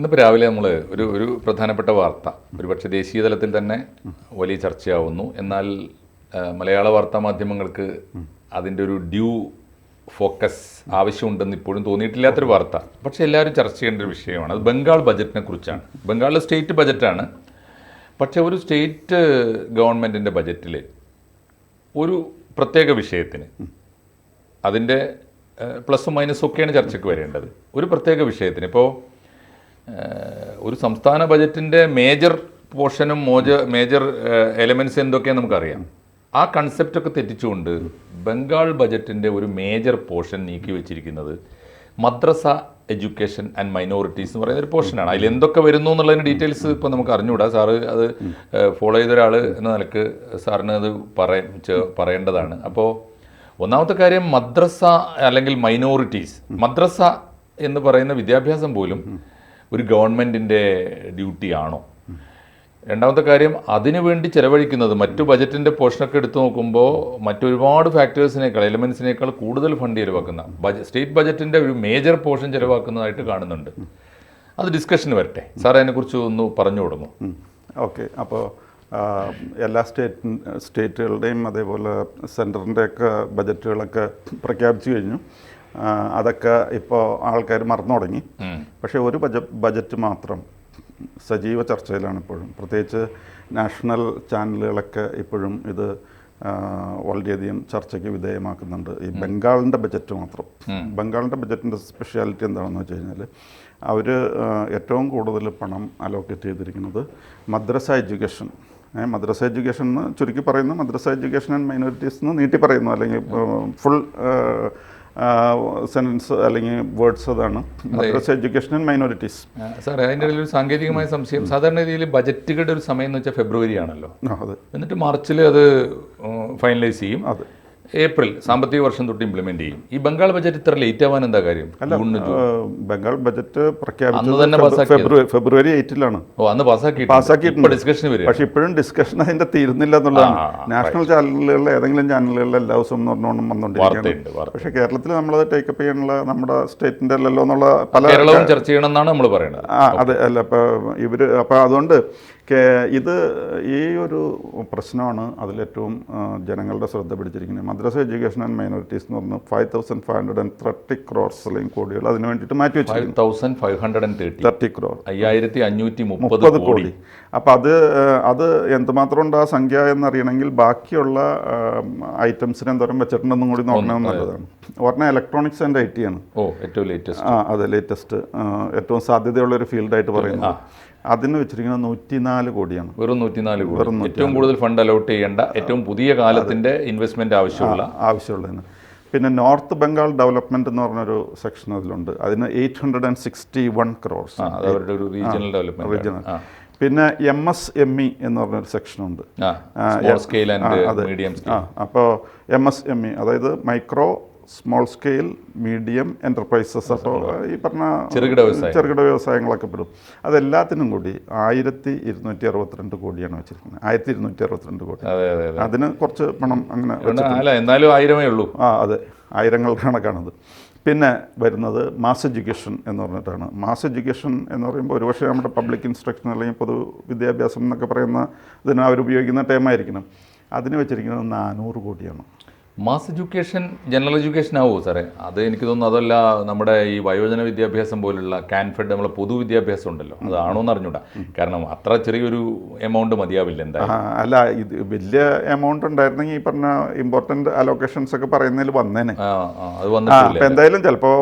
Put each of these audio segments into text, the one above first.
ഇന്നിപ്പോൾ രാവിലെ നമ്മൾ ഒരു ഒരു പ്രധാനപ്പെട്ട വാർത്ത. ഒരുപക്ഷെ ദേശീയ തലത്തിൽ തന്നെ വലിയ ചർച്ചയാവുന്നു. എന്നാൽ മലയാള വാർത്താ മാധ്യമങ്ങൾക്ക് അതിന്റെ ഒരു ഡ്യൂ ഫോക്കസ് ആവശ്യമുണ്ടെന്ന് ഇപ്പോഴും തോന്നിയിട്ടില്ലാത്തൊരു വാർത്ത. പക്ഷേ എല്ലാവരും ചർച്ച ചെയ്യേണ്ട ഒരു വിഷയമാണ്. അത് ബംഗാൾ ബജറ്റിനെ കുറിച്ചാണ്. ബംഗാളിലെ സ്റ്റേറ്റ് ബജറ്റാണ്. പക്ഷേ ഒരു സ്റ്റേറ്റ് ഗവൺമെന്റിന്റെ ബജറ്റിൽ ഒരു പ്രത്യേക വിഷയത്തിന് അതിന്റെ പ്ലസും മൈനസും ഒക്കെയാണ് ചർച്ചയ്ക്ക് വരേണ്ടത്. ഒരു പ്രത്യേക വിഷയത്തിന്. ഇപ്പോൾ ഒരു സംസ്ഥാന ബജറ്റിന്റെ മേജർ പോർഷനും മോജ മേജർ എലമെന്റ്സ് എന്തൊക്കെയാണെന്ന് നമുക്കറിയാം. ആ കൺസെപ്റ്റൊക്കെ തെറ്റിച്ചുകൊണ്ട് ബംഗാൾ ബജറ്റിന്റെ ഒരു മേജർ പോർഷൻ നീക്കി വെച്ചിരിക്കുന്നത് മദ്രസ എഡ്യൂക്കേഷൻ ആൻഡ് മൈനോറിറ്റീസ് എന്ന് പറയുന്ന ഒരു പോർഷനാണ്. അതിൽ എന്തൊക്കെ വരുന്നു എന്നുള്ളതിന് ഡീറ്റെയിൽസ് ഇപ്പോൾ നമുക്ക് അറിഞ്ഞുകൂടാ. സാറ് അത് ഫോളോ ചെയ്ത ഒരാൾ എന്ന നിലയ്ക്ക് സാറിന് അത് പറയേണ്ടതാണ്. അപ്പോൾ ഒന്നാമത്തെ കാര്യം മദ്രസ അല്ലെങ്കിൽ മൈനോറിറ്റീസ്. മദ്രസ എന്ന് പറയുന്ന വിദ്യാഭ്യാസം പോലും ഒരു ഗവൺമെന്റിന്റെ ഡ്യൂട്ടിയാണോ രണ്ടാമത്തെ കാര്യം അതിനു വേണ്ടി ചെലവഴിക്കുന്നത് മറ്റു ബജറ്റിന്റെ പോർഷനൊക്കെ എടുത്തു നോക്കുമ്പോൾ മറ്റൊരുപാട് ഫാക്ടേഴ്സിനേക്കാൾ എലിമെൻസിനേക്കാൾ കൂടുതൽ ഫണ്ട് ചിലവാക്കുന്ന ബജ സ്റ്റേറ്റ് ബജറ്റിന്റെ ഒരു മേജർ പോർഷൻ ചിലവാക്കുന്നതായിട്ട് കാണുന്നുണ്ട്. അത് ഡിസ്കഷന് വരട്ടെ. സാർ അതിനെക്കുറിച്ച് ഒന്ന് പറഞ്ഞു കൊടുക്കും ഓക്കെ. അപ്പോൾ എല്ലാ സ്റ്റേറ്റ് സ്റ്റേറ്റുകളുടെയും അതേപോലെ സെന്ററിന്റെയൊക്കെ ബജറ്റുകളൊക്കെ പ്രഖ്യാപിച്ചു കഴിഞ്ഞു. അതൊക്കെ ഇപ്പോൾ ആൾക്കാർ മറന്നു തുടങ്ങി. പക്ഷേ ഒരു ബജ ബജറ്റ് മാത്രം സജീവ ചർച്ചയിലാണ് ഇപ്പോഴും. പ്രത്യേകിച്ച് നാഷണൽ ചാനലുകളൊക്കെ ഇപ്പോഴും ഇത് വളരെയധികം ചർച്ചയ്ക്ക് വിധേയമാക്കുന്നുണ്ട്. ഈ ബംഗാളിന്റെ ബജറ്റ് മാത്രം. ബംഗാളിന്റെ ബജറ്റിന്റെ സ്പെഷ്യാലിറ്റി എന്താണെന്ന് വെച്ച് കഴിഞ്ഞാൽ അവർ ഏറ്റവും കൂടുതൽ പണം അലോക്കേറ്റ് ചെയ്തിരിക്കുന്നത് മദ്രസ എഡ്യൂക്കേഷൻ. മദ്രസ എഡ്യൂക്കേഷൻ എന്ന് ചുരുക്കി പറയുന്നു മദ്രസ എഡ്യൂക്കേഷൻ ആൻഡ് മൈനോറിറ്റീസ് എന്ന് നീട്ടി പറയുന്നു. അല്ലെങ്കിൽ ഫുൾ സെന്റൻസ് അല്ലെങ്കിൽ വേർഡ്സ് അതാണ്. മദ്രസ എഡ്യൂക്കേഷൻ ആൻഡ് മൈനോറിറ്റീസ് സാറേ അതിന്റെ ഒരു സാങ്കേതികമായ സംശയം. സാധാരണ രീതിയിൽ ബജറ്റുകളുടെ ഒരു സമയം എന്ന് വെച്ചാൽ ഫെബ്രുവരി ആണല്ലോ എന്നിട്ട് മാർച്ചിൽ അത് ഫൈനലൈസ് ചെയ്യും. അതെ. ഏപ്രിൽ സാമ്പത്തിക വർഷം തൊട്ട് ഇംപ്ലിമെന്റ് ചെയ്യും. ഈ ബംഗാൾ ബജറ്റ് ഇത്ര ലേറ്റ് ആവാൻ എന്താ കാര്യം? ബംഗാൾ ബജറ്റ് പ്രഖ്യാപിച്ചത്. ഫെബ്രുവരി എയ്റ്റിലാണ് ഓ അന്ന് പാസ്സാക്കി പാസ്സാക്കിയിട്ടുണ്ട്. ഡിസ്കഷൻ വരിക പക്ഷെ ഇപ്പോഴും ഡിസ്കഷൻ അതിന്റെ തീരുന്നില്ല എന്നുള്ളതാണ്. നാഷണൽ ചാനലുകളിൽ ഏതെങ്കിലും ചാനലുകളിൽ എല്ലാ ദിവസവും എന്ന് പറഞ്ഞുകൊണ്ട് വന്നുകൊണ്ടിരിക്കുകയാണ് പക്ഷെ കേരളത്തിൽ നമ്മൾ ടേക്കപ്പ് ചെയ്യാനുള്ള നമ്മുടെ സ്റ്റേറ്റിന്റെ അല്ലല്ലോ എന്നുള്ള പല കേരളവും ചർച്ച ചെയ്യണമെന്നാണ് നമ്മൾ പറയുന്നത്. ആ അതെ അല്ല ഇപ്പൊ ഇവർ അപ്പോൾ അതുകൊണ്ട് ഇത് ഈ ഒരു പ്രശ്നമാണ് അതിലേറ്റവും ജനങ്ങളുടെ ശ്രദ്ധ പിടിച്ചിരിക്കുന്നത്. മദ്രസ എഡ്യൂക്കേഷൻ ആൻഡ് മൈനോറിറ്റീസ് എന്ന് പറഞ്ഞ് five thousand five hundred and thirty crores അല്ലെങ്കിൽ കോടികൾ അതിന് വേണ്ടിയിട്ട് മാറ്റി വെച്ചിരിക്കുന്നു. Five thousand five hundred and thirty thirty crore അയ്യായിരത്തി അഞ്ഞൂറ്റി മുപ്പത് കോടി. അപ്പോൾ അപ്പം അത് അത് എന്തുമാത്രം ഉണ്ട് ആ സംഖ്യ എന്നറിയണമെങ്കിൽ ബാക്കിയുള്ള ഐറ്റംസിന് എന്തോരം വെച്ചിട്ടുണ്ടെന്നും കൂടി നോക്കണം നല്ലതാണ് ഒരെണ്ണം ഇലക്ട്രോണിക്സ് ആൻഡ് ഐ ടി ആണ്. ഓ ഏറ്റവും ലേറ്റസ്റ്റ് ആ അതെ ലേറ്റസ്റ്റ് ഏറ്റവും സാധ്യതയുള്ള ഒരു ഫീൽഡായിട്ട് പറയുന്നത്. അതിന് വെച്ചിരിക്കുന്നത് നൂറ്റിനാല് കോടിയാണ്. വെറും നൂറ്റിനാല് കോടി. ഏറ്റവും കൂടുതൽ ഫണ്ട് അലോട്ട് ചെയ്യേണ്ട ഏറ്റവും പുതിയ കാലത്തിന്റെ ഇൻവെസ്റ്റ്മെന്റ് ആവശ്യമുള്ള ആവശ്യമുള്ളതിന്. പിന്നെ നോർത്ത് ബംഗാൾ ഡെവലപ്മെന്റ് എന്ന് പറഞ്ഞൊരു സെക്ഷൻ അതിലുണ്ട്. അതിന് eight hundred and sixty one crores അവരുടെ ഒരു റീജിയണൽ ഡെവലപ്മെന്റ് റീജിയണൽ പിന്നെ എം എസ് എം ഇ എന്ന് പറഞ്ഞൊരു സെക്ഷനുണ്ട് സ്മോൾ സ്കെയിൽ ആൻഡ് മീഡിയം ആ അപ്പോൾ എം എസ് എം ഇ അതായത് micro small scale medium enterprises അപ്പോൾ ഈ പറഞ്ഞ ചെറുകിട. ചെറുകിട വ്യവസായങ്ങളൊക്കെ പെടും. അതെല്ലാത്തിനും കൂടി ആയിരത്തി ഇരുന്നൂറ്റി അറുപത്തിരണ്ട് കോടിയാണ് വെച്ചിരിക്കുന്നത്. ആയിരത്തി ഇരുന്നൂറ്റി അറുപത്തിരണ്ട് കോടി. അതെ അതെ അതെ. അതിന് കുറച്ച് പണം അങ്ങനെ എന്നാലും ആയിരമേ ഉള്ളൂ. ആ അതെ. ആയിരങ്ങൾ കണക്കാണത്. പിന്നെ വരുന്നത് മാസ് എഡ്യൂക്കേഷൻ എന്ന് പറഞ്ഞിട്ടാണ്. മാസ് എഡ്യൂക്കേഷൻ എന്ന് പറയുമ്പോൾ ഒരുപക്ഷെ നമ്മുടെ പബ്ലിക് ഇൻസ്ട്രക്ഷൻ അല്ലെങ്കിൽ പൊതു വിദ്യാഭ്യാസം എന്നൊക്കെ പറയുന്ന ഇതിന് അവർ ഉപയോഗിക്കുന്ന ടേമായിരിക്കണം അതിന് വെച്ചിരിക്കുന്നത് നാനൂറ് കോടിയാണ്. മാസ് എഡ്യൂക്കേഷൻ ജനറൽ എഡ്യൂക്കേഷൻ ആവുമോ സാറേ? അത് എനിക്ക് തോന്നുന്നു അതല്ല നമ്മുടെ ഈ വയോജന വിദ്യാഭ്യാസം പോലുള്ള കാൻഫെഡ് നമ്മളെ പൊതുവിദ്യാഭ്യാസം ഉണ്ടല്ലോ. അതാണോ എന്ന് അറിഞ്ഞൂടാ. കാരണം അത്ര ചെറിയൊരു എമൗണ്ട് മതിയാവില്ല എന്താ അല്ല ഇത് വലിയ എമൗണ്ട് ഉണ്ടായിരുന്നെങ്കിൽ ഈ പറഞ്ഞ ഇമ്പോർട്ടന്റ് അലോക്കേഷൻസ് ഒക്കെ പറയുന്നതിൽ വന്നേനെ. അത് വന്നിട്ടില്ല. എന്തായാലും ചിലപ്പോൾ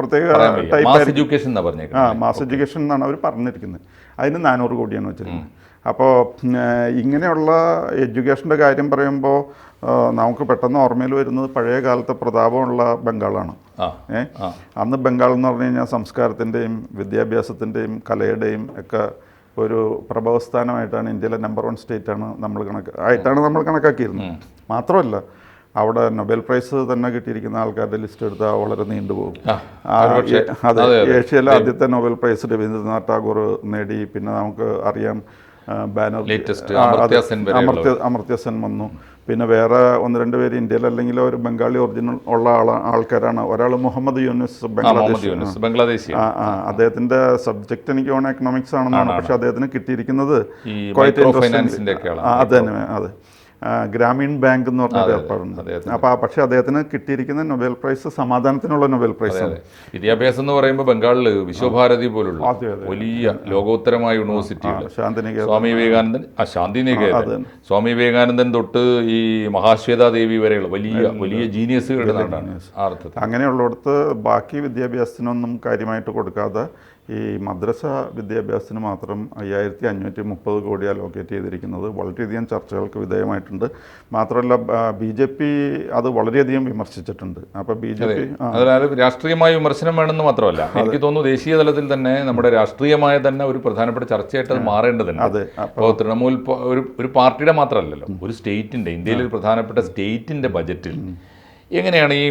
പ്രത്യേക ടൈപ്പ് മാസ് എഡ്യൂക്കേഷൻ എന്നാ പറഞ്ഞേക്കുന്നത് മാസ് എഡ്യൂക്കേഷൻ എന്നാണ് അവർ പറഞ്ഞിരിക്കുന്നത് അതിന് നാനൂറ് കോടിയാണ് വെച്ചിരിക്കുന്നത് അപ്പോൾ ഇങ്ങനെയുള്ള എഡ്യൂക്കേഷന്റെ കാര്യം പറയുമ്പോൾ നമുക്ക് പെട്ടെന്ന് ഓർമ്മയിൽ വരുന്നത് പഴയ കാലത്തെ പ്രതാപമുള്ള ബംഗാളാണ്. ഏ? അന്ന് ബംഗാൾ എന്ന് പറഞ്ഞു കഴിഞ്ഞാൽ സംസ്കാരത്തിന്റെയും വിദ്യാഭ്യാസത്തിന്റെയും കലയുടെയും ഒക്കെ ഒരു പ്രഭവസ്ഥാനമായിട്ടാണ് ഇന്ത്യയിലെ നമ്പർ വൺ സ്റ്റേറ്റ് ആണ് നമ്മൾ കണക്ക് ആയിട്ടാണ് നമ്മൾ കണക്കാക്കിയിരുന്നത്. മാത്രമല്ല അവിടെ നൊബേൽ പ്രൈസ് തന്നെ കിട്ടിയിരിക്കുന്ന ആൾക്കാരുടെ ലിസ്റ്റ് എടുത്താൽ വളരെ നീണ്ടുപോകും അതെ ഏഷ്യയിലെ ആദ്യത്തെ നൊബേൽ പ്രൈസ് രവീന്ദ്രനാഥ് ടാഗോർ നേടി. പിന്നെ നമുക്ക് അറിയാം Latest അമർത്യ. അമർത്യ വന്നു. പിന്നെ വേറെ ഒന്ന് രണ്ട് പേര് ഇന്ത്യയിൽ അല്ലെങ്കിൽ ഒരു ബംഗാളി ഒറിജിനൽ ഉള്ള ആള ആൾക്കാരാണ്. ഒരാൾ മുഹമ്മദ് യൂനിസ് ബംഗ്ലാദേശ് ബംഗ്ലാദേശ് അദ്ദേഹത്തിന്റെ സബ്ജക്ട് എനിക്ക് ഓൺ എക്കണോമിക്സ് ആണെന്നാണ്. പക്ഷെ അദ്ദേഹത്തിന് കിട്ടിയിരിക്കുന്നത് അത് തന്നെ അതെ. ഗ്രാമീൺ ബാങ്ക് എന്ന് പറഞ്ഞ ഏർപ്പാടുണ്ട്. അപ്പോൾ പക്ഷേ അദ്ദേഹത്തിന് കിട്ടിയിരിക്കുന്ന നൊബേൽ പ്രൈസ് സമാധാനത്തിനുള്ള നൊബേൽ പ്രൈസ്. വിദ്യാഭ്യാസം എന്ന് പറയുമ്പോൾ ബംഗാളിൽ വിശ്വഭാരതി പോലുള്ള. വലിയ ലോകോത്തരമായ യൂണിവേഴ്സിറ്റികൾ സ്വാമി വിവേകാനന്ദൻ ആ ശാന്തിനികേതൻ. സ്വാമി വിവേകാനന്ദൻ തൊട്ട് ഈ മഹാശ്വേതാ ദേവി വരെയുള്ള വലിയ വലിയ ജീനിയസുകളുടെ നാടാണ് അങ്ങനെയുള്ളിടത്ത് ബാക്കി വിദ്യാഭ്യാസത്തിനൊന്നും കാര്യമായിട്ട് കൊടുക്കാതെ ഈ മദ്രസ വിദ്യാഭ്യാസത്തിന് മാത്രം അയ്യായിരത്തി അഞ്ഞൂറ്റി മുപ്പത് കോടി അലോക്കേറ്റ് ചെയ്തിരിക്കുന്നത് വളരെയധികം ചർച്ചകൾക്ക് വിധേയമായിട്ടുണ്ട്. മാത്രമല്ല ബി ജെ പി അത് വളരെയധികം വിമർശിച്ചിട്ടുണ്ട്. അപ്പോൾ ബി ജെ പി അതായത് രാഷ്ട്രീയമായ വിമർശനം വേണമെന്ന് മാത്രമല്ല. എനിക്ക് തോന്നുന്നു ദേശീയ തലത്തിൽ തന്നെ നമ്മുടെ രാഷ്ട്രീയമായ തന്നെ ഒരു പ്രധാനപ്പെട്ട ചർച്ചയായിട്ട് അത് മാറേണ്ടതുണ്ട്. അതെ. അപ്പോൾ തൃണമൂൽ ഒരു ഒരു പാർട്ടിയുടെ മാത്രമല്ലല്ലോ. ഒരു സ്റ്റേറ്റിന്റെ ഇന്ത്യയിലെ ഒരു പ്രധാനപ്പെട്ട സ്റ്റേറ്റിന്റെ ബജറ്റിൽ എങ്ങനെയാണ് ഈ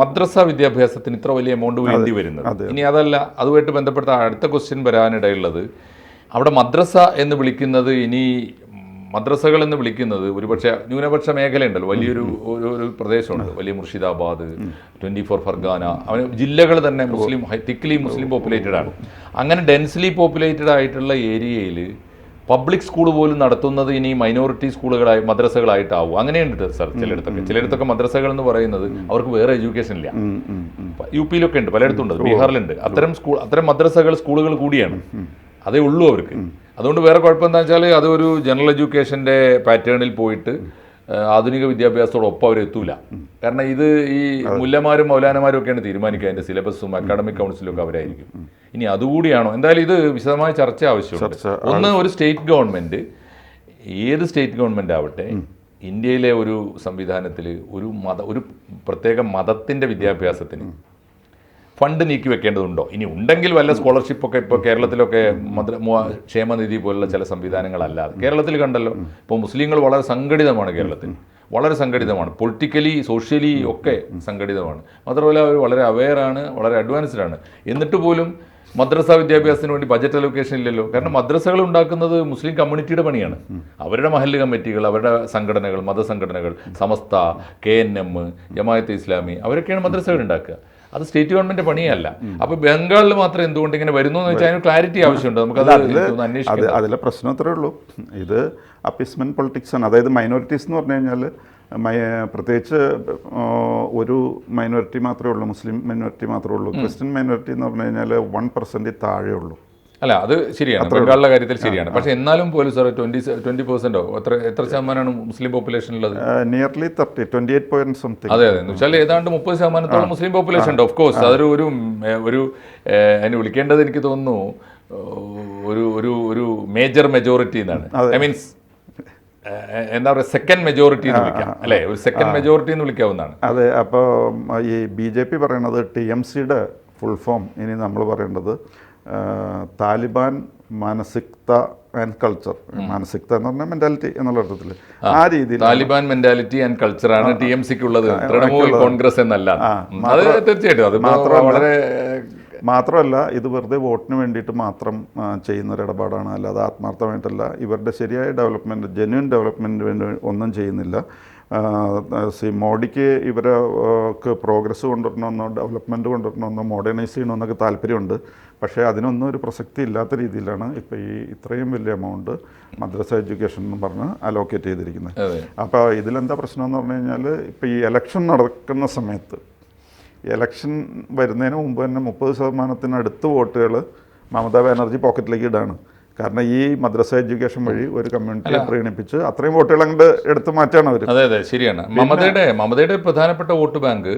മദ്രസ വിദ്യാഭ്യാസത്തിന് ഇത്ര വലിയ എമൗണ്ട് വേണ്ടി വരുന്നത് ഇനി അതല്ല അതുമായിട്ട് ബന്ധപ്പെട്ട അടുത്ത ക്വസ്റ്റ്യൻ വരാനിടയുള്ളത്. അവിടെ മദ്രസ എന്ന് വിളിക്കുന്നത് ഇനി മദ്രസകൾ എന്ന് വിളിക്കുന്നത് ഒരുപക്ഷെ ന്യൂനപക്ഷ മേഖലയുണ്ടല്ലോ. വലിയൊരു ഒരു ഒരു പ്രദേശമുണ്ട്. വലിയ മുർഷിദാബാദ് ട്വന്റി ഫോർ ഫർഗാന അവന് ജില്ലകൾ തന്നെ മുസ്ലിം തിക്ലി മുസ്ലിം പോപ്പുലേറ്റഡ് ആണ്. അങ്ങനെ ഡെൻസ്ലി പോപ്പുലേറ്റഡ് ആയിട്ടുള്ള ഏരിയയിൽ പബ്ലിക് സ്കൂൾ പോലും നടത്തുന്നത് ഇനി മൈനോറിറ്റി സ്കൂളുകളായി മദ്രസകളായിട്ടാവും. അങ്ങനെയുണ്ട് സർ ചിലയിടത്തൊക്കെ. ചിലയിടത്തൊക്കെ മദ്രസകൾ എന്ന് പറയുന്നത് അവർക്ക് വേറെ എഡ്യൂക്കേഷൻ ഇല്ല. യു പിയിലൊക്കെ ഉണ്ട് പലയിടത്തും ഉണ്ട് ബീഹാറിലുണ്ട്. അത്തരം സ്കൂൾ അത്തരം മദ്രസകൾ സ്കൂളുകൾ കൂടിയാണ്. അതേ ഉള്ളൂ അവർക്ക്. അതുകൊണ്ട് വേറെ കുഴപ്പം എന്താ വെച്ചാൽ അതൊരു ജനറൽ എഡ്യൂക്കേഷന്റെ പാറ്റേണിൽ പോയിട്ട് ആധുനിക വിദ്യാഭ്യാസത്തോടൊപ്പം അവർ എത്തൂല. കാരണം ഇത് ഈ മുല്ലമാരും മൗലാനമാരും ഒക്കെയാണ് തീരുമാനിക്കുക അതിന്റെ സിലബസും അക്കാഡമിക് കൗൺസിലും ഒക്കെ അവരായിരിക്കും. ഇനി അതുകൂടിയാണോ? എന്തായാലും ഇത് വിശദമായ ചർച്ച ആവശ്യമുണ്ട്. ഒന്ന് ഒരു സ്റ്റേറ്റ് ഗവൺമെന്റ് ഏത് സ്റ്റേറ്റ് ഗവൺമെന്റ് ആവട്ടെ ഇന്ത്യയിലെ ഒരു സംവിധാനത്തിൽ ഒരു മത ഒരു പ്രത്യേക മതത്തിന്റെ വിദ്യാഭ്യാസത്തിന് ഫണ്ട് നീക്കി വെക്കേണ്ടതുണ്ടോ? ഇനി ഉണ്ടെങ്കിൽ വല്ല സ്കോളർഷിപ്പൊക്കെ ഇപ്പോൾ കേരളത്തിലൊക്കെ മദ്ര ക്ഷേമനിധി പോലുള്ള ചില സംവിധാനങ്ങളല്ലാതെ കേരളത്തിൽ കണ്ടല്ലോ. ഇപ്പോൾ മുസ്ലിങ്ങൾ വളരെ സംഘടിതമാണ് കേരളത്തിൽ. വളരെ സംഘടിതമാണ്. പൊളിറ്റിക്കലി സോഷ്യലി ഒക്കെ സംഘടിതമാണ്. മാത്രമല്ല അവർ വളരെ അവെയറാണ് വളരെ അഡ്വാൻസ്ഡ് ആണ്. എന്നിട്ട് പോലും മദ്രസ വിദ്യാഭ്യാസത്തിന് വേണ്ടി ബജറ്റ് അലോക്കേഷൻ ഇല്ലല്ലോ. കാരണം മദ്രസകൾ ഉണ്ടാക്കുന്നത് മുസ്ലിം കമ്മ്യൂണിറ്റിയുടെ പണിയാണ്. അവരുടെ മഹല്ല് കമ്മിറ്റികൾ അവരുടെ സംഘടനകൾ മതസംഘടനകൾ Samastha K N M Jamaat Islami അവരൊക്കെയാണ് മദ്രസകൾ ഉണ്ടാക്കുക. അത് സ്റ്റേറ്റ് ഗവൺമെന്റ് പണിയല്ല. അപ്പൊ ബംഗാളിൽ മാത്രം എന്തുകൊണ്ട് ഇങ്ങനെ വരുന്നു എന്ന് വെച്ചാൽ അതിന് ക്ലാരിറ്റി ആവശ്യമുണ്ട്. നമുക്ക് അതിലെ പ്രശ്നം അത്രേ ഉള്ളൂ. ഇത് അപ്പീസ്മെന്റ് പൊളിറ്റിക്സ് ആണ്. അതായത് മൈനോറിറ്റീസ് എന്ന് പറഞ്ഞു കഴിഞ്ഞാൽ പ്രത്യേകിച്ച് ഒരു മൈനോറിറ്റി മാത്രമേ ഉള്ളൂ മുസ്ലിം മൈനോറിറ്റി മാത്രമേ ഉള്ളൂ. ക്രിസ്ത്യൻ മൈനോറിറ്റി എന്ന് പറഞ്ഞു കഴിഞ്ഞാൽ വൺ പെർസെന്റ് താഴെ ഉള്ളൂ. അല്ല അത് ശരിയാണ്. ബംഗാളിലെ കാര്യത്തിൽ ശരിയാണ്. പക്ഷെ എന്നാലും പോലും സാർ ട്വന്റി ട്വന്റി പെർസെന്റോ എത്ര എത്ര ശതമാനമാണ് മുസ്ലിം പോപ്പുലേഷൻ ഉള്ളത്? Nearly thirty twenty eight point something അതെ അതെ. എന്ന് വെച്ചാൽ ഏതാണ്ട് മുപ്പത് ശതമാനത്തോളം മുസ്ലിം പോപ്പുലേഷൻ ഉണ്ട്. ഓഫ് കോഴ്സ് അതൊരു ഒരു ഒരു അതിന് വിളിക്കേണ്ടത് എനിക്ക് തോന്നുന്നു ഒരു ഒരു ഒരു മേജർ മെജോറിറ്റി എന്നാണ്. ഐ മീൻസ് എന്താ പറയുക സെക്കൻഡ് മെജോറിറ്റി എന്ന് വിളിക്കാം. അല്ലേ? ഒരു സെക്കൻഡ് മെജോറിറ്റി എന്ന് വിളിക്കാവുന്നതാണ്. അതെ അപ്പോൾ ഈ ബി ജെ പി പറയണത് ടി എം സിയുടെ ഫുൾ ഫോം ഇനി നമ്മൾ പറയേണ്ടത് താലിബാൻ മാനസികത ആൻഡ് കൾച്ചർ മാനസികത എന്ന് പറഞ്ഞാൽ മെന്റാലിറ്റി എന്നുള്ള അർത്ഥത്തിൽ ആ രീതിയിൽ താലിബാൻ മെന്റാലിറ്റി ആൻഡ് കൾച്ചർ ആണ് ടി എം സിക്ക് ഉള്ളത് തൃണമൂൽ കോൺഗ്രസ് എന്നല്ല. അത് തീർച്ചയായിട്ടും. അത് വളരെ മാത്രമല്ല ഇത് വെറുതെ വോട്ടിന് വേണ്ടിയിട്ട് മാത്രം ചെയ്യുന്ന ഒരു ഇടപാടാണ്. അല്ലാതെ ആത്മാർത്ഥമായിട്ടല്ല. ഇവരുടെ ശരിയായ ഡെവലപ്മെന്റ് ജെന്യൂൻ ഡെവലപ്മെന്റിന് വേണ്ടി ഒന്നും ചെയ്യുന്നില്ല. സി മോഡിക്ക് ഇവർക്ക് ക്ക് പ്രോഗ്രസ് കൊണ്ടുവരണമെന്നോ ഡെവലപ്മെന്റ് കൊണ്ടുവരണമെന്നോ മോഡേണൈസ് ചെയ്യണമെന്നൊക്കെ താല്പര്യമുണ്ട്. പക്ഷേ അതിനൊന്നും ഒരു പ്രസക്തി ഇല്ലാത്ത രീതിയിലാണ് ഇപ്പോൾ ഈ ഇത്രയും വലിയ എമൗണ്ട് മദ്രസ എഡ്യൂക്കേഷൻ എന്ന് പറഞ്ഞ് അലോക്കേറ്റ് ചെയ്തിരിക്കുന്നത്. അപ്പോൾ ഇതിലെന്താ പ്രശ്നം എന്ന് പറഞ്ഞു കഴിഞ്ഞാൽ ഇപ്പോൾ ഈ ഇലക്ഷൻ നടക്കുന്ന സമയത്ത് ഇലക്ഷൻ വരുന്നതിന് മുമ്പ് തന്നെ മുപ്പത് ശതമാനത്തിനടുത്ത് വോട്ടുകൾ മമതാ ബാനർജി പോക്കറ്റിലേക്ക് ഇടാണ്. കാരണം ഈ മദ്രസ എഡ്യൂക്കേഷൻ വഴി ഒരു കമ്മ്യൂണിറ്റിയെ പ്രീണിപ്പിച്ച് അത്രയും വോട്ടുകൾ അങ്ങോട്ട് എടുത്തു മാറ്റാണ് അവർ അതെ അതെ ശരിയാണ്. മമതയുടെ മമതയുടെ പ്രധാനപ്പെട്ട വോട്ട് ബാങ്ക്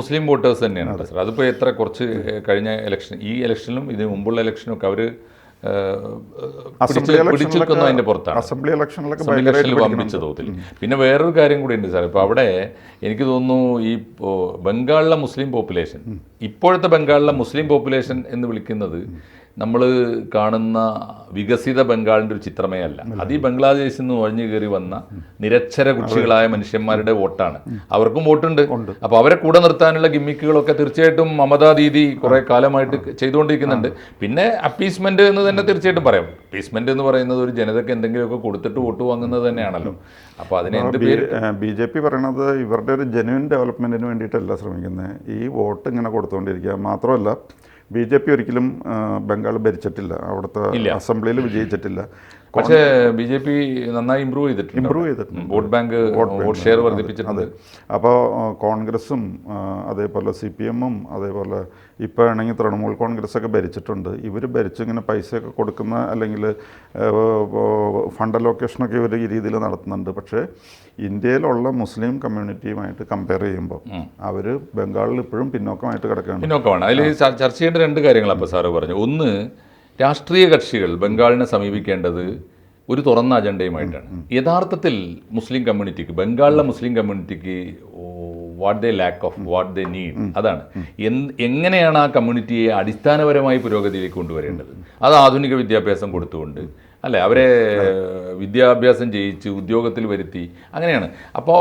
മുസ്ലിം വോട്ടേഴ്സ് തന്നെയാണ് സർ അതിപ്പോൾ എത്ര കുറച്ച് കഴിഞ്ഞ ഇലക്ഷൻ ഈ ഇലക്ഷനിലും ഇതിന് മുമ്പുള്ള ഇലക്ഷനും ഒക്കെ അവർ അതിന്റെ പുറത്താണ്. അസംബ്ലി ഇലക്ഷനിലൊക്കെ വമ്പിച്ച തോതിൽ. പിന്നെ വേറൊരു കാര്യം കൂടി ഉണ്ട് സാർ ഇപ്പോൾ അവിടെ എനിക്ക് തോന്നുന്നു ഈ ബംഗാളിലെ മുസ്ലിം പോപ്പുലേഷൻ ഇപ്പോഴത്തെ ബംഗാളിലെ മുസ്ലിം പോപ്പുലേഷൻ എന്ന് വിളിക്കുന്നത് നമ്മൾ കാണുന്ന വികസിത ബംഗാളിന്റെ ഒരു ചിത്രമേ അല്ല. അത് ഈ ബംഗ്ലാദേശിൽ നിന്ന് ഒഴിഞ്ഞു കയറി വന്ന നിരക്ഷര കുക്ഷികളായ മനുഷ്യന്മാരുടെ വോട്ടാണ്. അവർക്കും വോട്ടുണ്ട്. അപ്പോൾ അവരെ കൂടെ നിർത്താനുള്ള ഗിമ്മിക്കുകളൊക്കെ തീർച്ചയായിട്ടും മമതാ ദീദി കുറേ കാലമായിട്ട് ചെയ്തുകൊണ്ടിരിക്കുന്നുണ്ട്. പിന്നെ അപ്പീസ്മെന്റ് എന്ന് തന്നെ തീർച്ചയായിട്ടും പറയാം. അപ്പീസ്മെന്റ് എന്ന് പറയുന്നത് ഒരു ജനതയ്ക്ക് എന്തെങ്കിലുമൊക്കെ കൊടുത്തിട്ട് വോട്ട് വാങ്ങുന്നത് തന്നെയാണല്ലോ. അപ്പോൾ അതിന് എന്ത് പേര്? ബി ജെ പി പറയണത് ഇവരുടെ ഒരു ജെന്യൂൻ ഡെവലപ്മെന്റിന് വേണ്ടിയിട്ടല്ല ശ്രമിക്കുന്നത്. ഈ വോട്ട് ഇങ്ങനെ കൊടുത്തുകൊണ്ടിരിക്കുക. മാത്രമല്ല ബി ജെ പി ഒരിക്കലും ബംഗാൾ ഭരിച്ചിട്ടില്ല. അവിടുത്തെ അസംബ്ലിയിൽ വിജയിച്ചിട്ടില്ല. പക്ഷേ ബി ജെ പി നന്നായി ഇമ്പ്രൂവ് ചെയ്തിട്ടുണ്ട് ഇമ്പ്രൂവ് ചെയ്തിട്ടുണ്ട്. വോട്ട് ബാങ്ക് വോട്ട് ഷെയർ വർദ്ധിപ്പിച്ചിട്ടുണ്ട്. അപ്പോൾ കോൺഗ്രസും അതേപോലെ സി പി എമ്മും അതേപോലെ ഇപ്പോൾ ആണെങ്കിൽ തൃണമൂൽ കോൺഗ്രസ് ഒക്കെ ഭരിച്ചിട്ടുണ്ട്. ഇവർ ഭരിച്ച് ഇങ്ങനെ പൈസയൊക്കെ കൊടുക്കുന്ന അല്ലെങ്കിൽ ഫണ്ട് അലോക്കേഷനൊക്കെ ഇവർ ഈ രീതിയിൽ നടത്തുന്നുണ്ട്. പക്ഷേ ഇന്ത്യയിലുള്ള മുസ്ലിം കമ്മ്യൂണിറ്റിയുമായിട്ട് കമ്പയർ ചെയ്യുമ്പോൾ അവർ ബംഗാളിൽ ഇപ്പോഴും പിന്നോക്കമായിട്ട് കിടക്കുകയാണ്. പിന്നോക്കമാണ്. അതിൽ ചർച്ച ചെയ്യേണ്ട രണ്ട് കാര്യങ്ങളാണ് അപ്പോൾ സാറ് പറഞ്ഞു ഒന്ന് രാഷ്ട്രീയ കക്ഷികൾ ബംഗാളിനെ സമീപിക്കേണ്ടത് ഒരു തുറന്ന അജണ്ടയുമായിട്ടാണ്. യഥാർത്ഥത്തിൽ മുസ്ലിം കമ്മ്യൂണിറ്റിക്ക് ബംഗാളിലെ Muslim കമ്മ്യൂണിറ്റിക്ക് what they lack of what they need അതാണ്. എങ്ങനെയാണ് ആ കമ്മ്യൂണിറ്റിയെ അടിസ്ഥാനപരമായി പുരോഗതിയിലേക്ക് കൊണ്ടുവരേണ്ടത്? അത് ആധുനിക വിദ്യാഭ്യാസം കൊടുത്തുകൊണ്ട് അല്ലേ? അവരെ വിദ്യാഭ്യാസം ചെയ്യിച്ച് ഉദ്യോഗത്തിൽ വരുത്തി അങ്ങനെയാണ്. അപ്പോൾ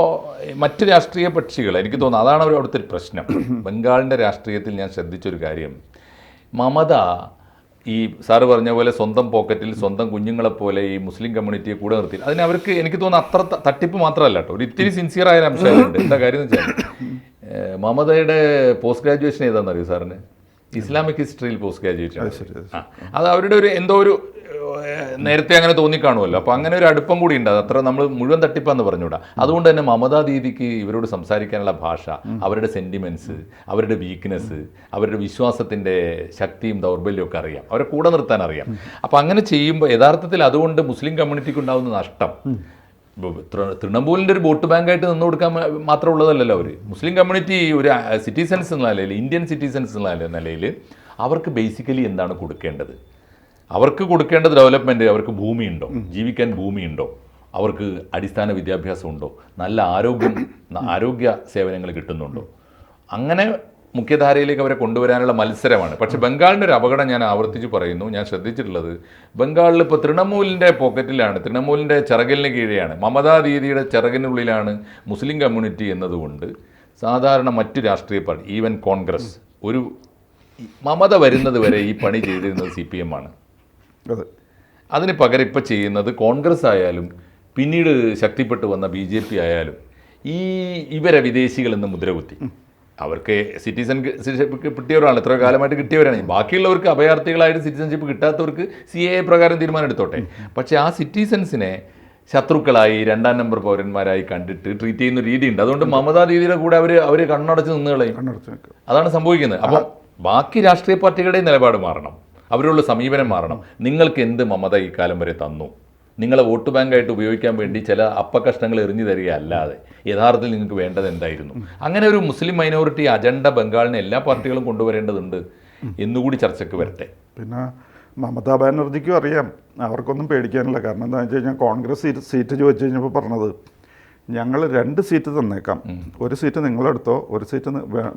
മറ്റ് രാഷ്ട്രീയ പക്ഷികൾ എനിക്ക് തോന്നുന്നു അതാണ് ഒരു പ്രശ്നം. ബംഗാളിന്റെ രാഷ്ട്രീയത്തിൽ ഞാൻ ശ്രദ്ധിച്ചൊരു കാര്യം. മമത ഈ സാറ് പറഞ്ഞ പോലെ സ്വന്തം പോക്കറ്റിൽ സ്വന്തം കുഞ്ഞുങ്ങളെ പോലെ ഈ മുസ്ലിം കമ്മ്യൂണിറ്റിയെ കൂടെ നിർത്തി. അതിന് അവർക്ക് എനിക്ക് തോന്നുന്നു അത്ര തട്ടിപ്പ് മാത്രമല്ല കേട്ടോ. ഒരു ഇത്തിരി സിൻസിയർ ആയ അംശമുണ്ട്. എന്താ കാര്യം എന്ന് വെച്ചാൽ മമതയുടെ പോസ്റ്റ് ഗ്രാജുവേഷൻ ഏതാണെന്നറിയോ സാറിന്? ഇസ്ലാമിക് ഹിസ്റ്ററിയിൽ പോസ്റ്റ് ഗ്രാജുവേഷൻ ആ അത് അവരുടെ ഒരു എന്തോ ഒരു നേരത്തെ അങ്ങനെ തോന്നിക്കാണുമല്ലോ. അപ്പോൾ അങ്ങനെ ഒരു അടുപ്പം കൂടി ഉണ്ട്. അത്ര നമ്മൾ മുഴുവൻ തട്ടിപ്പാന്ന് പറഞ്ഞുകൂടാ. അതുകൊണ്ട് തന്നെ മമതാ ദീദിക്ക് ഇവരോട് സംസാരിക്കാനുള്ള ഭാഷ അവരുടെ സെന്റിമെന്റ്സ് അവരുടെ വീക്ക്നെസ് അവരുടെ വിശ്വാസത്തിന്റെ ശക്തിയും ദൗർബല്യവും ഒക്കെ അറിയാം. അവരെ കൂടെ നിർത്താൻ അറിയാം. അപ്പോൾ അങ്ങനെ ചെയ്യുമ്പോൾ യഥാർത്ഥത്തിൽ അതുകൊണ്ട് മുസ്ലിം കമ്മ്യൂണിറ്റിക്ക് ഉണ്ടാകുന്ന നഷ്ടം തൃണമൂലിന്റെ ഒരു വോട്ട് ബാങ്കായിട്ട് നിന്ന് കൊടുക്കാൻ മാത്രം ഉള്ളതല്ലല്ലോ അവർ മുസ്ലിം കമ്മ്യൂണിറ്റി ഒരു സിറ്റിസൺസ് എന്ന നിലയിൽ ഇന്ത്യൻ സിറ്റിസൺസ് എന്ന നിലയിൽ അവർക്ക് ബേസിക്കലി എന്താണ് കൊടുക്കേണ്ടത്? അവർക്ക് കൊടുക്കേണ്ട ഡെവലപ്മെന്റ് അവർക്ക് ഭൂമിയുണ്ടോ? ജീവിക്കാൻ ഭൂമിയുണ്ടോ? അവർക്ക് അടിസ്ഥാന വിദ്യാഭ്യാസം ഉണ്ടോ നല്ല ആരോഗ്യം ആരോഗ്യ സേവനങ്ങൾ കിട്ടുന്നുണ്ടോ? അങ്ങനെ മുഖ്യധാരയിലേക്ക് അവരെ കൊണ്ടുവരാനുള്ള മത്സരമാണ്. പക്ഷേ ബംഗാളിന്റെ ഒരു അപകടം ഞാൻ ആവർത്തിച്ച് പറയുന്നു. ഞാൻ ശ്രദ്ധിച്ചിട്ടുള്ളത് ബംഗാളിൽ ഇപ്പോൾ തൃണമൂലിന്റെ പോക്കറ്റിലാണ് തൃണമൂലിന്റെ ചിറകലിന് കീഴെയാണ്. മമതാ ദീദിയുടെ ചിറകിനുള്ളിലാണ് മുസ്ലിം കമ്മ്യൂണിറ്റി എന്നതുകൊണ്ട് സാധാരണ മറ്റു രാഷ്ട്രീയ പാർട്ടി ഈവൻ കോൺഗ്രസ് ഒരു മമത വരുന്നത് വരെ ഈ പണി ചെയ്തിരുന്നത് സി പി എം ആണ്. അതെ. അതിന് പകരം ഇപ്പം ചെയ്യുന്നത് കോൺഗ്രസ് ആയാലും പിന്നീട് ശക്തിപ്പെട്ടു വന്ന ബി ജെ പി ആയാലും ഈ ഇവരെ വിദേശികളെന്ന് മുദ്രകുത്തി. അവർക്ക് സിറ്റിസൺഷിപ്പ് കിട്ടിയവരാണ്. എത്ര കാലമായിട്ട് കിട്ടിയവരാണ്. ബാക്കിയുള്ളവർക്ക് അഭയാർത്ഥികളായിട്ട് സിറ്റിസൺഷിപ്പ് കിട്ടാത്തവർക്ക് സി എ പ്രകാരം തീരുമാനം എടുത്തോട്ടെ. പക്ഷേ ആ സിറ്റിസൺസിനെ ശത്രുക്കളായി രണ്ടാം നമ്പർ പൗരന്മാരായി കണ്ടിട്ട് ട്രീറ്റ് ചെയ്യുന്ന രീതിയുണ്ട്. അതുകൊണ്ട് മമതാ രീതിയിലെ കൂടെ അവർ അവർ കണ്ണടച്ച് നിന്ന് കളയും. അതാണ് സംഭവിക്കുന്നത്. അപ്പം ബാക്കി രാഷ്ട്രീയ പാർട്ടികളുടെ നിലപാട് മാറണം. അവരുള്ള സമീപനം മാറണം. നിങ്ങൾക്ക് എന്ത് മമത ഈ കാലം വരെ തന്നു? നിങ്ങളെ വോട്ട് ബാങ്കായിട്ട് ഉപയോഗിക്കാൻ വേണ്ടി ചില അപ്പകഷ്ണങ്ങൾ എറിഞ്ഞു തരിക അല്ലാതെ യഥാർത്ഥത്തിൽ നിങ്ങൾക്ക് വേണ്ടത് എന്തായിരുന്നു? അങ്ങനെ ഒരു മുസ്ലിം മൈനോറിറ്റി അജണ്ട ബംഗാളിനെ എല്ലാ പാർട്ടികളും കൊണ്ടുവരേണ്ടതുണ്ട് എന്നുകൂടി ചർച്ചയ്ക്ക് വരട്ടെ. പിന്നെ മമതാ ബാനർജിക്കും അറിയാം. അവർക്കൊന്നും പേടിക്കാനില്ല. കാരണം എന്താണെന്ന് വെച്ച് കഴിഞ്ഞാൽ കോൺഗ്രസ് സീറ്റ് സീറ്റ് ചോദിച്ചു കഴിഞ്ഞപ്പോൾ പറഞ്ഞത് ഞങ്ങൾ രണ്ട് സീറ്റ് തന്നേക്കാം. ഒരു സീറ്റ് നിങ്ങളെടുത്തോ ഒരു സീറ്റ്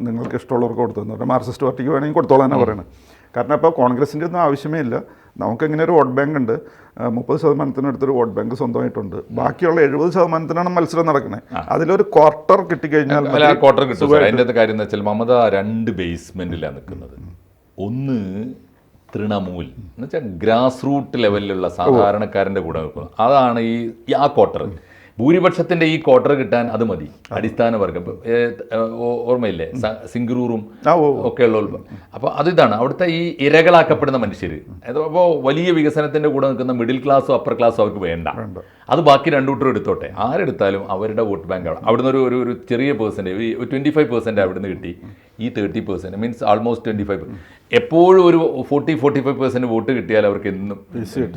നിങ്ങൾക്ക് ഇഷ്ടമുള്ളവർക്ക് കൊടുത്തു. എന്ന് പറഞ്ഞാൽ മാർക്സിസ്റ്റ് പാർട്ടിക്ക് വേണമെങ്കിൽ കൊടുത്തോളാനാണ് പറയുന്നത് കാരണം ഇപ്പോൾ കോൺഗ്രസിന്റെ ഒന്നും ആവശ്യമേ ഇല്ല. നമുക്ക് ഇങ്ങനെ ഒരു വോട്ട് ബാങ്ക് ഉണ്ട്. മുപ്പത് ശതമാനത്തിനടുത്തൊരു വോട്ട് ബാങ്ക് സ്വന്തമായിട്ടുണ്ട്. ബാക്കിയുള്ള എഴുപത് ശതമാനത്തിനാണ് മത്സരം നടക്കുന്നത് അതിലൊരു ക്വാർട്ടർ കിട്ടിക്കഴിഞ്ഞാൽ. ക്വാർട്ടർ കിട്ടും. അതിന്റെ കാര്യം എന്ന് വെച്ചാൽ മമത രണ്ട് ബേസ്മെന്റിലാണ് നിൽക്കുന്നത്. ഒന്ന് തൃണമൂൽ. എന്ന് വെച്ചാൽ ഗ്രാസ് റൂട്ട് ലെവലിലുള്ള സാധാരണക്കാരന്റെ കൂടെ നിൽക്കുന്നത് അതാണ് ഈ ആ ക്വാർട്ടർ. ഭൂരിപക്ഷത്തിന്റെ ഈ ക്വാർട്ടർ കിട്ടാൻ അത് മതി. അടിസ്ഥാന വർഗം. ഓർമ്മയില്ലേ? സിംഗറൂറും ഒക്കെ ഉള്ള. അപ്പൊ അപ്പോൾ അതിതാണ് അവിടുത്തെ ഈ ഇരകളാക്കപ്പെടുന്ന മനുഷ്യർ അപ്പോൾ വലിയ വികസനത്തിന്റെ കൂടെ നിൽക്കുന്ന മിഡിൽ ക്ലാസ്സോ അപ്പർ ക്ലാസ്സോ അവർക്ക് വേണ്ട. അത് ബാക്കി രണ്ടു കൂട്ടരും എടുത്തോട്ടെ. ആരെടുത്താലും അവരുടെ വോട്ട് ബാങ്ക് അവിടെ അവിടുന്ന് ഒരു ഒരു ചെറിയ percentage twenty twenty five percent അവിടുന്ന് കിട്ടി. ഈ thirty percent means almost twenty five എപ്പോഴും ഒരു forty forty five percent vote കിട്ടിയാൽ അവർക്ക് എന്നും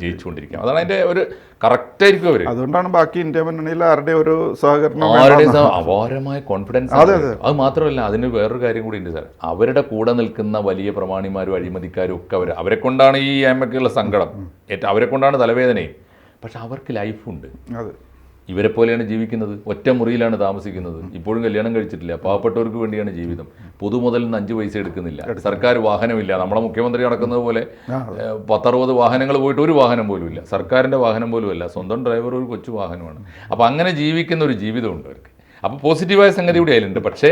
ജയിച്ചുകൊണ്ടിരിക്കാം. അതാണ് അതിന്റെ ഒരു കറക്റ്റായിരിക്കും അവർ അതുകൊണ്ടാണ് ബാക്കി ഇന്ത്യ മുന്നണിയിൽ ആരുടെ ഒരു സഹകരണം ആരുടെ. അപാരമായ കോൺഫിഡൻസ് അതെ, അതെ. അത് മാത്രമല്ല അതിന് വേറൊരു കാര്യം കൂടി ഉണ്ട് സാർ. അവരുടെ കൂടെ നിൽക്കുന്ന വലിയ പ്രമാണിമാരും അഴിമതിക്കാരും ഒക്കെ അവർ അവരെ കൊണ്ടാണ് ഈ എമ്മക്കുള്ള സങ്കടം. ഏറ്റവും അവരെ കൊണ്ടാണ് തലവേദനയും. പക്ഷെ അവർക്ക് ലൈഫുണ്ട് അതെ. ഇവരെ പോലെയാണ് ജീവിക്കുന്നത്. ഒറ്റ മുറിയിലാണ് താമസിക്കുന്നത്. ഇപ്പോഴും കല്യാണം കഴിച്ചിട്ടില്ല. പാവപ്പെട്ടവർക്ക് വേണ്ടിയാണ് ജീവിതം. പൊതുമുതലിൽ നിന്ന് അഞ്ച് പൈസ എടുക്കുന്നില്ല. സർക്കാർ വാഹനമില്ല. നമ്മുടെ മുഖ്യമന്ത്രി നടക്കുന്നത് പോലെ പത്തറുപത് വാഹനങ്ങൾ പോയിട്ട് ഒരു വാഹനം പോലും ഇല്ല സർക്കാരിന്റെ വാഹനം പോലും അല്ല സ്വന്തം ഡ്രൈവർ ഒരു കൊച്ചു വാഹനമാണ്. അപ്പോൾ അങ്ങനെ ജീവിക്കുന്ന ഒരു ജീവിതമുണ്ട് അവർക്ക്. അപ്പോൾ പോസിറ്റീവായ സംഗതി കൂടി അതിലുണ്ട്. പക്ഷേ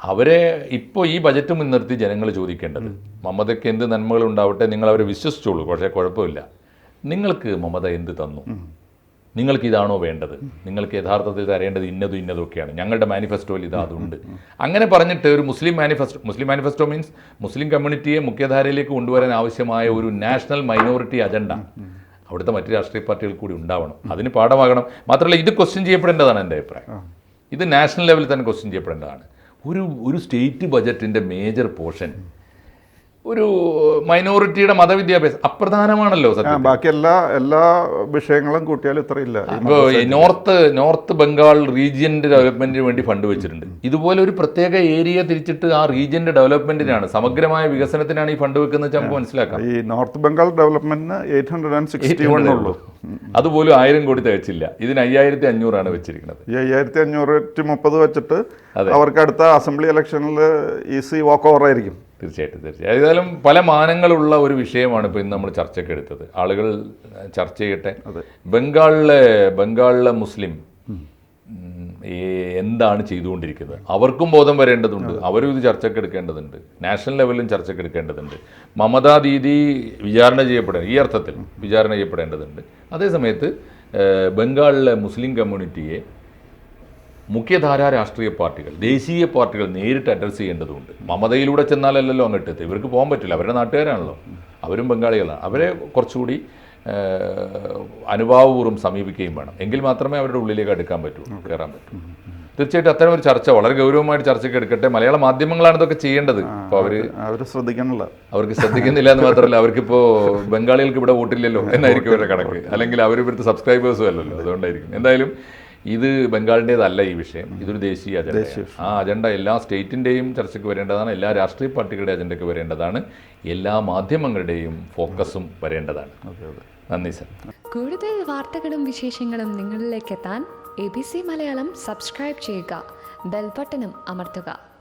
അവരെ ഇപ്പോൾ ഈ ബജറ്റ് മുൻനിർത്തി ജനങ്ങൾ ചോദിക്കേണ്ടത് മമതയ്ക്ക് എന്ത് നന്മകളുണ്ടാവട്ടെ നിങ്ങൾ അവരെ വിശ്വസിച്ചോളൂ. പക്ഷേ കുഴപ്പമില്ല. നിങ്ങൾക്ക് മമത എന്ത് തന്നു? നിങ്ങൾക്ക് ഇതാണോ വേണ്ടത്? നിങ്ങൾക്ക് യഥാർത്ഥത്തിൽ തരേണ്ടത് ഇന്നതും ഇന്നതൊക്കെയാണ്. ഞങ്ങളുടെ മാനിഫെസ്റ്റോയിൽ ഇത് അതുണ്ട്. അങ്ങനെ പറഞ്ഞിട്ട് ഒരു Muslim manifesto Muslim manifesto means Muslim കമ്മ്യൂണിറ്റിയെ മുഖ്യധാരയിലേക്ക് കൊണ്ടുവരാൻ ആവശ്യമായ ഒരു നാഷണൽ മൈനോറിറ്റി അജണ്ട അവിടുത്തെ മറ്റ് രാഷ്ട്രീയ പാർട്ടികൾ കൂടി ഉണ്ടാവണം. അതിന് പാഠമാകണം. മാത്രമല്ല ഇത് ക്വസ്റ്റ്യൻ ചെയ്യപ്പെടേണ്ടതാണ് എന്റെ അഭിപ്രായം. ഇത് നാഷണൽ ലെവലിൽ തന്നെ ക്വസ്റ്റ്യൻ ചെയ്യപ്പെടേണ്ടതാണ്. ഒരു ഒരു സ്റ്റേറ്റ് ബജറ്റിന്റെ മേജർ പോർഷൻ ഒരു മൈനോറിറ്റിയുടെ മതവിദ്യാഭ്യാസം അപ്രധാനമാണല്ലോ സത്യം ബാക്കി എല്ലാ എല്ലാ വിഷയങ്ങളും കൂട്ടിയാൽ ഇത്രയില്ല ഇപ്പോൾ നോർത്ത് നോർത്ത് ബംഗാൾ റീജിയന്റെ ഡെവലപ്മെന്റിന് വേണ്ടി ഫണ്ട് വെച്ചിട്ടുണ്ട്. ഇതുപോലെ ഒരു പ്രത്യേക ഏരിയ തിരിച്ചിട്ട് ആ റീജിയന്റെ ഡെവലപ്മെന്റിനാണ്. സമഗ്രമായ വികസനത്തിനാണ് ഈ ഫണ്ട് വെക്കുന്നത് വെച്ചാൽ നമുക്ക് മനസ്സിലാക്കാം. ഈ north Bengal ഡെവലപ്മെന്റിന് eight hundred and sixty one ഉള്ളൂ. അതുപോലും ആയിരം കോടി തികച്ചില്ല. ഇതിന് അയ്യായിരത്തി അഞ്ഞൂറാണ് വെച്ചിരിക്കുന്നത്. ഈ അയ്യായിരത്തി അഞ്ഞൂറ്റി മുപ്പത് വെച്ചിട്ട് അവർക്ക് അടുത്ത അസംബ്ലി ഇലക്ഷനിൽ ഈസി വാക്ക് ഓവർ ആയിരിക്കും. തീർച്ചയായിട്ടും തീർച്ചയായും ഏതായാലും പല മാനങ്ങളുള്ള ഒരു വിഷയമാണ് ഇപ്പോൾ ഇന്ന് നമ്മൾ ചർച്ചയ്ക്ക് എടുത്തത്. ആളുകൾ ചർച്ച ചെയ്യട്ടെ. ബംഗാളിലെ ബംഗാളിലെ മുസ്ലിം എന്താണ് ചെയ്തുകൊണ്ടിരിക്കുന്നത്? അവർക്കും ബോധം വരേണ്ടതുണ്ട്. അവരും ഇത് ചർച്ചയ്ക്ക് എടുക്കേണ്ടതുണ്ട്. നാഷണൽ ലെവലിലും ചർച്ചയ്ക്ക് എടുക്കേണ്ടതുണ്ട്. മമതാ ദീദി വിചാരണ ചെയ്യപ്പെടേണ്ട ഈ അർത്ഥത്തിൽ വിചാരണ ചെയ്യപ്പെടേണ്ടതുണ്ട്. അതേസമയത്ത് ബംഗാളിലെ മുസ്ലിം കമ്മ്യൂണിറ്റിയെ മുഖ്യധാര രാഷ്ട്രീയ പാർട്ടികൾ ദേശീയ പാർട്ടികൾ നേരിട്ട് അഡ്രസ്സ് ചെയ്യേണ്ടതുണ്ട്. മമതയിലൂടെ ചെന്നാലല്ലല്ലോ അങ്ങോട്ട്. എത്തുക ഇവർക്ക് പോകാൻ പറ്റില്ല. അവരുടെ നാട്ടുകാരാണല്ലോ. അവരും ബംഗാളികളാണ്. അവരെ കുറച്ചുകൂടി അനുഭാവപൂർവം സമീപിക്കുകയും വേണം. എങ്കിൽ മാത്രമേ അവരുടെ ഉള്ളിലേക്ക് എടുക്കാൻ പറ്റൂ കയറാൻ പറ്റൂ. തീർച്ചയായിട്ടും അത്തരം ഒരു ചർച്ച വളരെ ഗൗരവമായിട്ട് ചർച്ചയ്ക്ക് എടുക്കട്ടെ. മലയാള മാധ്യമങ്ങളാണ് ഇതൊക്കെ ചെയ്യേണ്ടത്. അപ്പോൾ അവർ അവർ ശ്രദ്ധിക്കണില്ല. അവർക്ക് ശ്രദ്ധിക്കുന്നില്ല എന്ന് മാത്രമല്ല അവർക്കിപ്പോൾ ബംഗാളികൾക്ക് ഇവിടെ വോട്ടില്ലല്ലോ എന്നായിരിക്കും അവരുടെ കണക്ക്. അല്ലെങ്കിൽ അവർ ഇവിടുത്തെ സബ്സ്ക്രൈബേഴ്സും അല്ലല്ലോ. അതുകൊണ്ടായിരിക്കും. എന്തായാലും ഇത് ബംഗാളിന്റെതല്ല ഈ വിഷയം. ഇതൊരു ദേശീയ അജണ്ട ആ അജണ്ട എല്ലാ സ്റ്റേറ്റിന്റെയും ചർച്ചയ്ക്ക് വരേണ്ടതാണ് എല്ലാ രാഷ്ട്രീയ പാർട്ടികളുടെ അജണ്ടയ്ക്ക് വരേണ്ടതാണ് എല്ലാ മാധ്യമങ്ങളുടെയും ഫോക്കസും വരേണ്ടതാണ്. നന്ദി സർ. കൂടുതൽ വാർത്തകളും വിശേഷങ്ങളും നിങ്ങളിലേക്ക് എത്താൻ A B C Malayalam subscribe ചെയ്യുക ബെൽബട്ടനും അമർത്തുക.